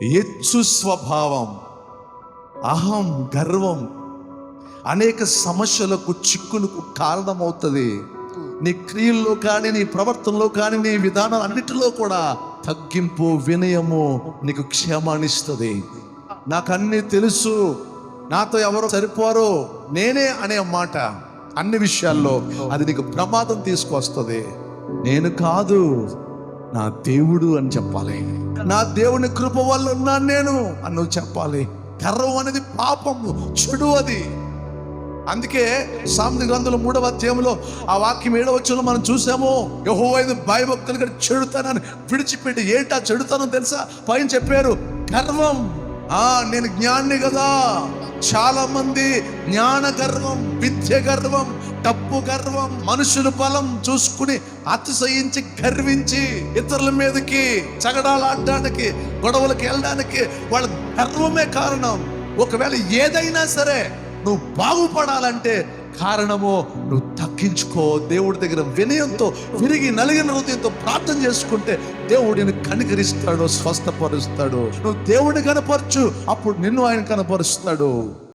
ఎచ్చు స్వభావం అహం గర్వం అనేక సమస్యలకు చిక్కులకు కారణమవుతుంది నీ క్రియల్లో కానీ నీ ప్రవర్తనలో కానీ నీ విధానం అన్నిటిలో కూడా తగ్గింపు వినయము నీకు క్షేమాన్నిస్తుంది నాకు అన్నీ తెలుసు నాతో ఎవరు సరిపోరు నేనే అనే మాట అన్ని విషయాల్లో అది నీకు ప్రమాదం తీసుకొస్తుంది నేను కాదు నా దేవుడు అని చెప్పాలి. నా దేవుని కృప వల్ల ఉన్నాను నేను అని నువ్వు చెప్పాలి. గర్వం అనేది పాపము చెడు అది. అందుకే సామెత గ్రంథంలో మూడవ అధ్యాయంలో ఆ వాక్యం ఏడవ వచ్చంలో మనం చూసాము యహో ఐదు భయభక్తులు కూడా చెడుతానని విడిచిపెట్టి ఏంటా చెడుతానో తెలుసా? పైన చెప్పారు గర్వం. ఆ నేను జ్ఞాన్ని కదా. చాలా మంది జ్ఞాన గర్వం విద్య గర్వం డబ్బు గర్వం మనుషుల బలం చూసుకుని అతిశయించి గర్వించి ఇతరుల మీదకి చగడాలాడడానికి గొడవలకు వెళ్ళడానికి వాళ్ళ గర్వమే కారణం. ఒకవేళ ఏదైనా సరే నువ్వు బాగుపడాలంటే కారణము నువ్వు తగ్గించుకో. దేవుడి దగ్గర వినయంతో విరిగి నలిగిన హృదయంతో ప్రార్థన చేసుకుంటే దేవుడిని కనికరిస్తాడు స్వస్థపరుస్తాడు. నువ్వు దేవుడిని కనపరచు అప్పుడు నిన్ను ఆయన కనపరుస్తాడు.